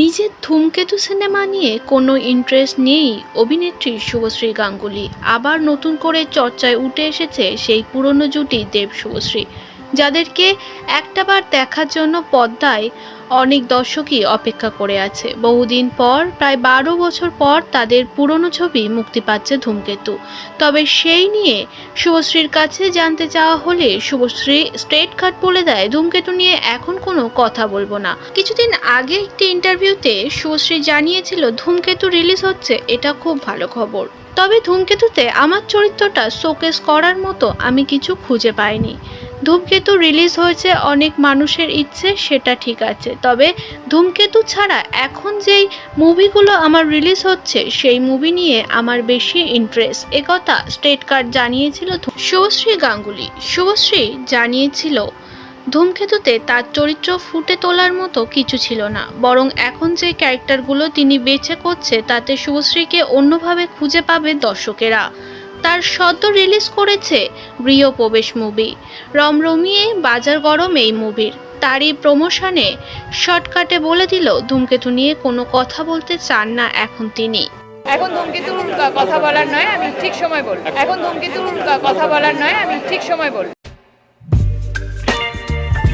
নিজের ধূমকেতু সিনেমা নিয়ে কোনো ইন্টারেস্ট নেই অভিনেত্রী শুভশ্রী গাঙ্গুলি। আবার নতুন করে চর্চায় উঠে এসেছে সেই পুরনো জুটি দেব শুভশ্রী। যাদেরকে একটাবার দেখার জন্য পদ্মায় অনেক দর্শকই অপেক্ষা করে আছে। বহুদিন পর, প্রায় বারো বছর পর তাদের পুরনো ছবি মুক্তি পাচ্ছে ধূমকেতু। তবে সেই নিয়ে শুভশ্রীর কাছে জানতে চাওয়া হলে শুভশ্রী স্ট্রেট কাট বলে দেয়, ধূমকেতু নিয়ে এখন কোনো কথা বলব না। কিছুদিন আগে একটি ইন্টারভিউতে শুভশ্রী জানিয়েছিল, ধূমকেতু রিলিজ হচ্ছে, এটা খুব ভালো খবর। তবে ধূমকেতুতে আমার চরিত্রটা শোকেস করার মতো আমি কিছু খুঁজে পাইনি। ধূমকেতু রিলিজ হয়েছে, অনেক মানুষের ইচ্ছে, সেটা ঠিক আছে। তবে ধূমকেতু ছাড়া এখন যেই মুভিগুলো আমার রিলিজ হচ্ছে, সেই মুভি নিয়ে আমার বেশি ইন্টারেস্ট একথা স্টেট কার্ড জানিয়েছিল শুভশ্রী গাঙ্গুলি। শুভশ্রী জানিয়েছিল, ধূমকেতুতে তার চরিত্র ফুটে তোলার মতো কিছু ছিল না। বরং এখন যে ক্যারেক্টারগুলো তিনি বেছে করছে, তাতে শুভশ্রীকে অন্যভাবে খুঁজে পাবে দর্শকেরা। তার সদ্য রিলিজ করেছে গৃহপ্রবেশ মুভি রমরমিয়ে বাজার গরম এই মুভির তারই প্রমোশনে শর্টকাটে বলে দিল ধূমকেতু নিয়ে কোনো কথা বলতে চান না এখন তিনি। এখন ধূমকেতুর কথা বলার নয়, আমি ঠিক সময় বলব। এখন ধূমকেতুর কথা বলার নয়, আমি ঠিক সময় বলব।